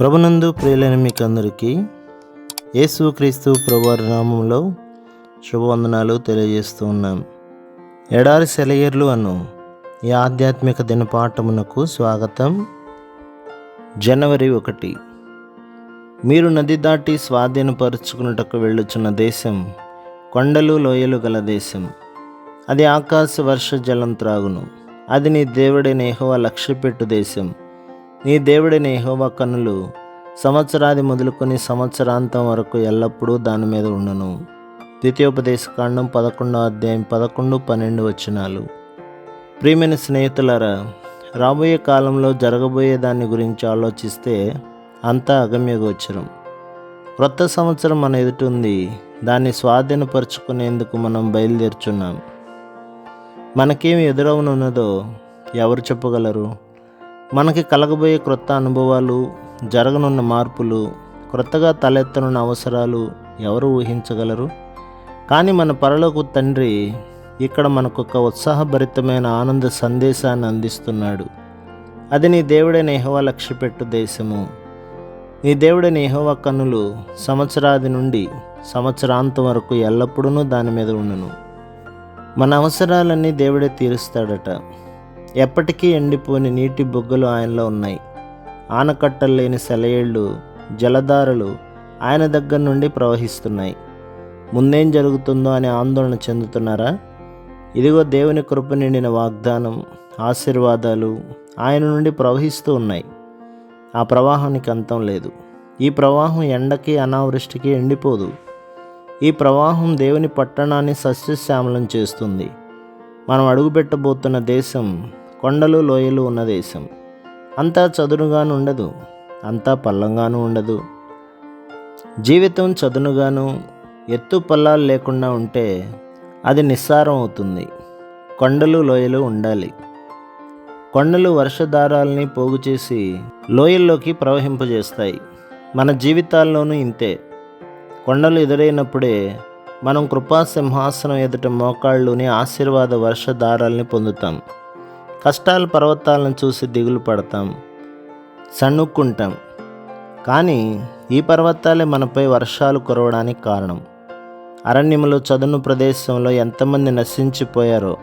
ప్రభునందు ప్రియులైన మీకు అందరికీ యేసుక్రీస్తు ప్రభువారి నామంలో శుభవందనాలు తెలియజేస్తూ ఉన్నాం. ఎడారి సెలయర్లు అను ఈ ఆధ్యాత్మిక దినపాఠమునకు స్వాగతం. జనవరి ఒకటి. మీరు నది దాటి స్వాధీనపరుచుకున్నటకు వెళ్ళుచున్న దేశం కొండలు లోయలు గల దేశం. అది ఆకాశ వర్ష జలం త్రాగును అది నీ దేవుడైన యెహోవా లక్ష్యపెట్టు దేశం. నీ దేవుడైన యెహోవా కన్నులు సంవత్సరాది మొదలుకొని సంవత్సరాంతం వరకు ఎల్లప్పుడూ దాని మీద ఉండను. ద్వితీయోపదేశ కాండం పదకొండో అధ్యాయం పదకొండు పన్నెండు వచనాలు. ప్రియమైన స్నేహితులారా రాబోయే కాలంలో జరగబోయే దాని గురించి ఆలోచిస్తే అంతా అగమ్యగోచరం క్రొత్త సంవత్సరం మన ఎదుటి ఉంది. దాన్ని స్వాధీనపరుచుకునేందుకు మనం బయలుదేరుచున్నాం. మనకేమి ఎదురవనున్నదో ఎవరు చెప్పగలరు? మనకి కలగబోయే క్రొత్త అనుభవాలు జరగనున్న మార్పులు క్రొత్తగా తలెత్తనున్న అవసరాలు ఎవరు ఊహించగలరు? కానీ మన పరలోకు తండ్రి ఇక్కడ మనకు ఒక ఉత్సాహభరితమైన ఆనంద సందేశాన్ని అందిస్తున్నాడు. అది నీ దేవుడైన నేహవా లక్ష్యపెట్టు దేశము. నీ దేవుడైన నేహవా కన్నులు సంవత్సరాది నుండి సంవత్సరాంతం వరకు ఎల్లప్పుడూ దాని మీద ఉండును. మన అవసరాలన్నీ దేవుడే తీరుస్తాడట. ఎప్పటికీ ఎండిపోని నీటి బొగ్గలు ఆయనలో ఉన్నాయి. ఆనకట్టలు లేని సెలయేళ్ళు జలధారలు ఆయన దగ్గర నుండి ప్రవహిస్తున్నాయి. ముందేం జరుగుతుందో అని ఆందోళన చెందుతున్నారా? ఇదిగో దేవుని కృప నిండిన వాగ్దానం ఆశీర్వాదాలు ఆయన నుండి ప్రవహిస్తూ ఉన్నాయి. ఆ ప్రవాహానికి అంతం లేదు. ఈ ప్రవాహం ఎండకి అనావృష్టికి ఎండిపోదు. ఈ ప్రవాహం దేవుని పట్టణాన్ని సస్యశ్యామలం చేస్తుంది. మనం అడుగుపెట్టబోతున్న దేశం కొండలు లోయలు ఉన్న దేశం. అంతా చదునుగాను ఉండదు అంతా పల్లంగాను ఉండదు. జీవితం చదునుగాను ఎత్తు పల్లాలు లేకుండా ఉంటే అది నిస్సారం అవుతుంది. కొండలు లోయలు ఉండాలి. కొండలు వర్షధారాల్ని పోగు చేసి లోయల్లోకి ప్రవహింపజేస్తాయి. మన జీవితాల్లోనూ ఇంతే. కొండలు ఎదురైనప్పుడే మనం కృపా సింహాసనం ఎదుట మోకాళ్ళుని ఆశీర్వాద వర్షధారాల్ని పొందుతాం. కష్టాల పర్వతాలను చూసి దిగులు పడతాం సణుక్కుంటాం. కానీ ఈ పర్వతాలే మనపై వర్షాలు కురవడానికి కారణం. అరణ్యములో చదును ప్రదేశంలో ఎంతమంది నశించిపోయారో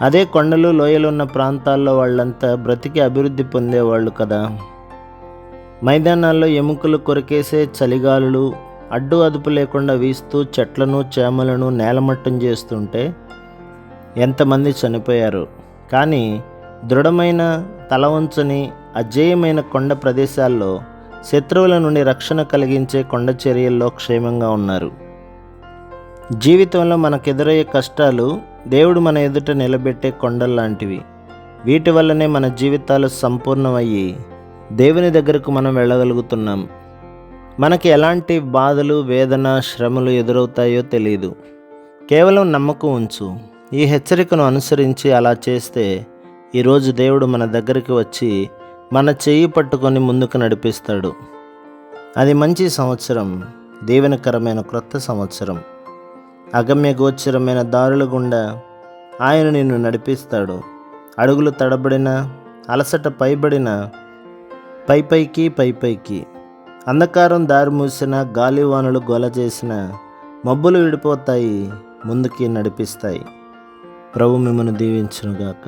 అదే కొండలు లోయలు ఉన్న ప్రాంతాల్లో వాళ్ళంతా బ్రతికి అభివృద్ధి పొందేవాళ్ళు కదా. మైదానాల్లో ఎముకలు కొరికేసే చలిగాలులు అడ్డు అదుపు లేకుండా వీస్తూ చెట్లను చేమలను నేలమట్టం చేస్తుంటే ఎంతమంది చనిపోయారు? కానీ దృఢమైన తల వంచని అజేయమైన కొండ ప్రదేశాల్లో శత్రువుల నుండి రక్షణ కలిగించే కొండ చర్యల్లో క్షేమంగా ఉన్నారు. జీవితంలో మనకెదురయ్యే కష్టాలు దేవుడు మన ఎదుట నిలబెట్టే కొండల్లాంటివి. వీటి వల్లనే మన జీవితాలు సంపూర్ణమయ్యి దేవుని దగ్గరకు మనం వెళ్ళగలుగుతున్నాం. మనకి ఎలాంటి బాధలు వేదన శ్రమలు ఎదురవుతాయో తెలియదు కేవలం నమ్మకం ఉంచు. ఈ హెచ్చరికను అనుసరించి అలా చేస్తే ఈరోజు దేవుడు మన దగ్గరికి వచ్చి మన చెయ్యి పట్టుకొని ముందుకు నడిపిస్తాడు. అది మంచి సంవత్సరం దీవెనకరమైన క్రొత్త సంవత్సరం. అగమ్య గోచరమైన దారుల గుండా ఆయన నిన్ను నడిపిస్తాడు. అడుగులు తడబడిన అలసట పైబడిన పై పైకి పై పైకి అంధకారం దారి మూసిన గాలివానలు గొల చేసిన మబ్బులు విడిపోతాయి ముందుకి నడిపిస్తాయి. ప్రభు మిమ్మల్ని దీవించునుగాక.